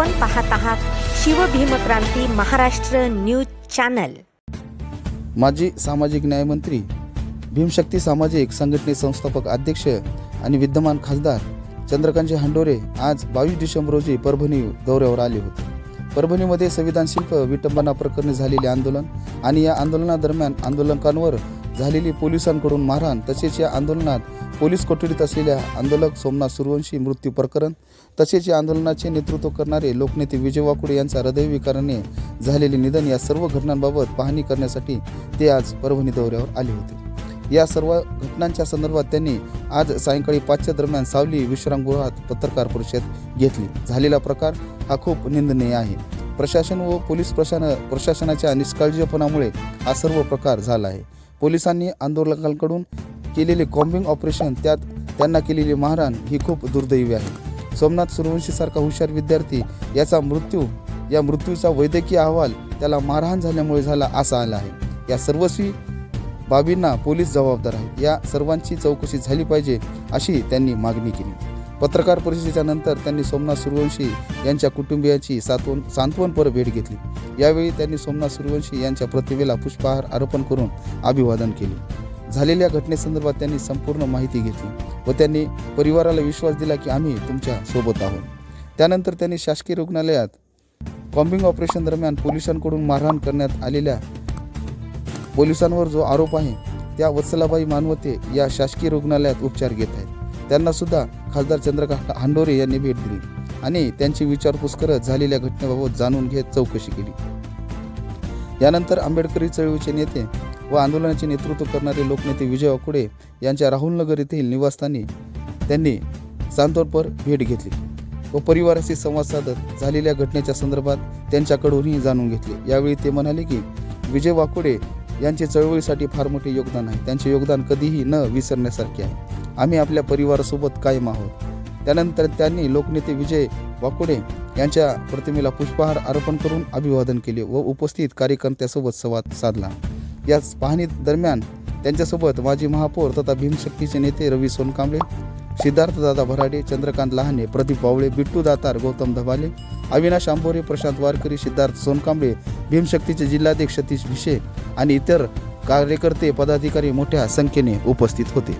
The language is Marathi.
आपण पाहत आहात शिवभीमक्रांती महाराष्ट्र न्यूज चॅनल. माजी सामाजिक न्यायमंत्री भीमशक्ती सामाजिक संघटने संस्थापक अध्यक्ष आणि विद्यमान खासदार चंद्रकांतजी हंडोरे आज बावीस डिसेंबर रोजी परभणी दौऱ्यावर आले होते. परभणीमध्ये संविधान शिल्प विटंबना प्रकरणी झालेले आंदोलन आणि या आंदोलनादरम्यान आंदोलकांवर झालेली पोलिसांकडून मारहाण तसेच या आंदोलनात पोलीस कोठडीत असलेल्या आंदोलक सोमनाथ सुरवंशी मृत्यू प्रकरण तसेच या आंदोलनाचे नेतृत्व करणारे लोकनेते विजय वाकुडे यांचा हृदयविकाराने झालेले निधन या सर्व घटनांबाबत पाहणी करण्यासाठी ते आज परभणी दौऱ्यावर आले होते. या सर्व घटनांच्या संदर्भात त्यांनी आज सायंकाळी पाचच्या दरम्यान सावली विश्रामगृहात पत्रकार परिषद घेतली. झालेला प्रकार हा खूप निंदनीय आहे. प्रशासन व पोलीस प्रशासन प्रशासनाच्या निष्काळजीपणामुळे हा सर्व प्रकार झाला आहे. पोलिसांनी आंदोलकांकडून केलेले कॉम्बिंग ऑपरेशन त्यात त्यांना केलेली मारहाण ही खूप दुर्दैवी आहे. सोमनाथ सूर्यवंशीसारखा हुशार विद्यार्थी याचा मृत्यू या मृत्यूचा वैद्यकीय अहवाल त्याला मारहाण झाल्यामुळे झाला असा आला आहे. या सर्वस्वी बाबींना पोलीस जबाबदार आहेत. या सर्वांची चौकशी झाली पाहिजे अशी त्यांनी मागणी केली. पत्रकार परिषदेच्या नंतर त्यांनी सोमनाथ सूर्यवंशी यांच्या कुटुंबियांची सातवन सांत्वनपर भेट घेतली. यावेळी त्यांनी सोमनाथ सूर्यवंशी यांच्या प्रतिमेला पुष्पहार अर्पण करून अभिवादन केले. झालेल्या घटनेसंदर्भात त्यांनी संपूर्ण माहिती घेतली व त्यांनी परिवाराला विश्वास दिला की आम्ही तुमच्यासोबत आहोत. त्यानंतर त्यांनी शासकीय रुग्णालयात कॉम्बिंग ऑपरेशन दरम्यान पोलिसांकडून मारहाण करण्यात आलेल्या पोलिसांवर जो आरोप आहे त्या वत्सलाबाई मानवते या शासकीय रुग्णालयात उपचार घेत आहेत. त्यांना सुद्धा खासदार चंद्रकांत हांडोरे यांनी भेट दिली आणि त्यांची विचारपूस करत झालेल्या घटनेबाबत जाणून घेत चौकशी केली. यानंतर आंबेडकरी चळवळीचे नेते व आंदोलनाचे नेतृत्व करणारे लोकनेते विजय वाकुडे यांच्या राहुलनगर येथील निवासस्थानी त्यांनी सांत्वनपर भेट घेतली व परिवाराशी संवाद साधत झालेल्या घटनेच्या संदर्भात त्यांच्याकडूनही जाणून घेतले. यावेळी ते म्हणाले की विजय वाकुडे यांचे चळवळीसाठी फार मोठे योगदान आहे. त्यांचे योगदान कधीही न विसरण्यासारखे आहे. आम्ही आपल्या परिवारासोबत कायम आहोत. त्यानंतर त्यांनी लोकनेते विजय वाकुडे यांच्या प्रतिमेला पुष्पहार अर्पण करून अभिवादन केले व उपस्थित कार्यकर्त्यासोबत संवाद साधला. याच पाहणी दरम्यान त्यांच्यासोबत माजी महापौर तथा भीमशक्तीचे नेते रवी सोनकांबळे सिद्धार्थदादा भराडे चंद्रकांत लहाने प्रदीप वावळे बिट्टू दातार गौतम धबाले अविनाश आंबोरे प्रशांत वारकरी सिद्धार्थ सोनकांबळे भीमशक्तीचे जिल्हाध्यक्ष सतीश भिशे आणि इतर कार्यकर्ते पदाधिकारी मोठ्या संख्येने उपस्थित होते.